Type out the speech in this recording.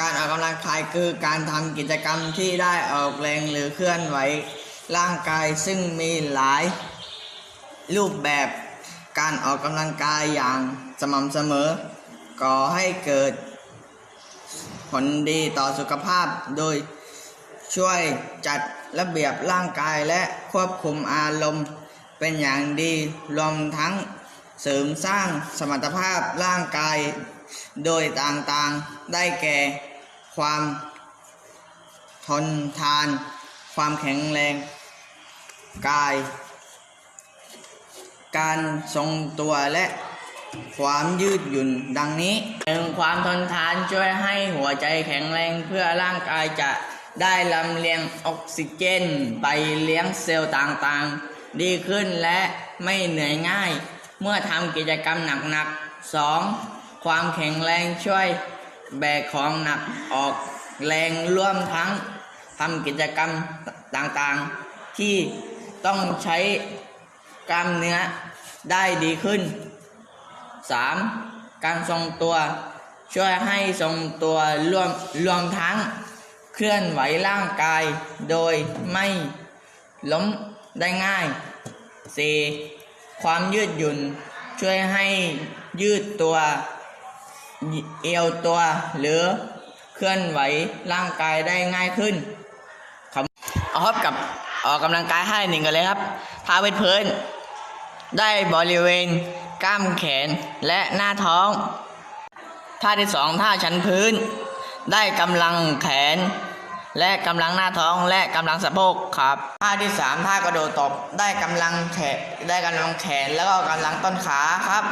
การออกกำลังกายคือการทำกิจกรรมที่ได้ออกแรงหรือเคลื่อนไหวร่างกายซึ่งมีหลายรูปแบบการออกกำลังกายอย่างสม่ำเสมอ ก่อให้เกิดผลดีต่อสุขภาพโดยช่วยจัดระเบียบร่างกายและควบคุมอารมณ์เป็นอย่างดีรวมทั้งเสริมสร้างสมรรถภาพร่างกายโดยต่างๆได้แก่ ความทนทาน ความแข็งแรง กาย การทรงตัวและความยืดหยุ่นดังนี้หนึ่งความทนทานช่วยให้หัวใจแข็งแรงเพื่อร่างกายจะได้ลำเลียงออกซิเจน ไปเลี้ยงเซลล์ต่างๆ ดีขึ้นและไม่เหนื่อยง่าย เมื่อทำกิจกรรมหนักๆ 2. ความแข็งแรงช่วย แบกของหนักออกแรงร่วมทั้งทำกิจกรรมต่างๆ ที่ต้องใช้กล้ามเนื้อได้ดีขึ้น 3. การทรงตัว ช่วยให้ทรงตัวรวมรวมทั้งเคลื่อนไหวร่างกาย โดยไม่ล้มได้ง่าย 4. ความยืดหยุ่น ช่วยให้ยืดตัว เอวตัวหรือเคลื่อนไหวร่างกายได้ง่ายขึ้นครับเอาครับกับออกกำลังกายให้หนึ่งกันเลยครับท่าเวทพื้น ได้บริเวณกล้ามแขนและหน้าท้อง ท่าที่สองท่าชั้นพื้น ได้กำลังแขน และกำลังหน้าท้องและกำลังสะโพกครับ ท่าที่สามท่ากระโดดตบได้กำลังแขนได้กำลังแขนแล้วก็กำลังต้นขาครับ